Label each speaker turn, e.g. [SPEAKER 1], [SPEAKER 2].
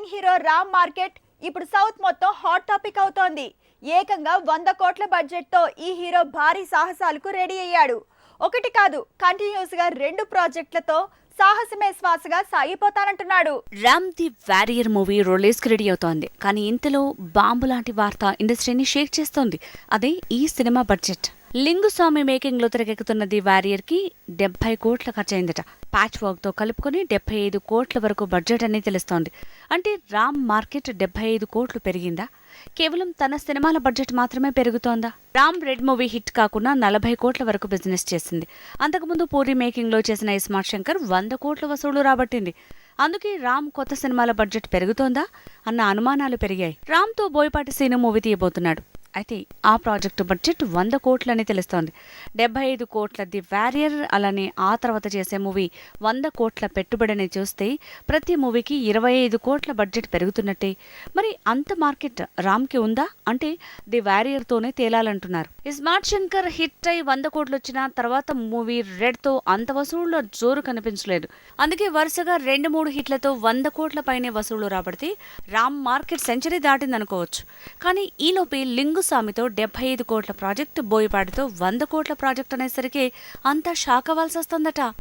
[SPEAKER 1] Young hero Ram market ఇప్పుడు south మొత్తం hot topic అవుతోంది. ఏకంగా వంద కోట్ల బడ్జెట్తో ఈ హీరో భారీ సాహసాలకు రెడీ అయ్యాడు. ఒకటి కాదు కంటిన్యూస్గా రెండు ప్రాజెక్టులతో సాహసమే శ్వాసగా సాగిపోతానంటున్నాడు.
[SPEAKER 2] రామ్ ది వారియర్ మూవీ రిలీజ్కి రెడీ అవుతోంది. కానీ ఇంతలో బాంబు లాంటి వార్త ఇండస్ట్రీని షేక్ చేస్తోంది. అదే ఈ సినిమా బడ్జెట్. లింగుస్వామి మేకింగ్లో తెరకెక్కుతున్న ది వారియర్కి డెబ్బై కోట్ల ఖర్చయిందట. ప్యాచ్ వర్క్తో కలుపుకొని డెబ్బై ఐదు కోట్ల వరకు బడ్జెట్ అని తెలుస్తోంది. అంటే రామ్ మార్కెట్ డెబ్బై ఐదు కోట్లు పెరిగిందా? కేవలం తన సినిమాల బడ్జెట్ మాత్రమే పెరుగుతోందా? రామ్ రెడ్ మూవీ హిట్ కాకుండా నలభై కోట్ల వరకు బిజినెస్ చేసింది. అంతకుముందు పూరి మేకింగ్లో చేసిన ఇస్మార్ట్ శంకర్ వంద కోట్ల వసూళ్ళు రాబట్టింది. అందుకే రామ్ కొత్త సినిమాల బడ్జెట్ పెరుగుతోందా? అన్న అనుమానాలు పెరిగాయి. రామ్తో బోయపాటి సీను మూవీ తీయబోతున్నాడు. అయితే ఆ ప్రాజెక్టు బడ్జెట్ వంద కోట్లని తెలుస్తోంది. డెబ్బై ఐదు కోట్ల ది వ్యారియర్ అలానే ఆ తర్వాత చేసే మూవీ వంద కోట్ల పెట్టుబడిని చూస్తే ప్రతి మూవీకి ఇరవై ఐదు కోట్ల బడ్జెట్ పెరుగుతున్నట్టే. మరి అంత మార్కెట్ రామ్కి ఉందా? అంటే ది వ్యారియర్తోనే తేలాలంటున్నారు. ఈ స్మార్ట్ శంకర్ హిట్ అయి వంద కోట్లు వచ్చిన తర్వాత మూవీ రెడ్తో అంత వసూళ్ళ జోరు కనిపించలేదు. అందుకే వరుసగా రెండు మూడు హిట్లతో వంద కోట్ల పైనే వసూళ్ళు రాబడితే రామ్ మార్కెట్ సెంచరీ దాటిందనుకోవచ్చు. కానీ ఈలోపే లింగుస్వామితో డెబ్బై ఐదు కోట్ల ప్రాజెక్టు బోయపాటితో వంద కోట్ల ప్రాజెక్టు అనేసరికి అంతా షాక్ అవ్వాల్సి వస్తుందట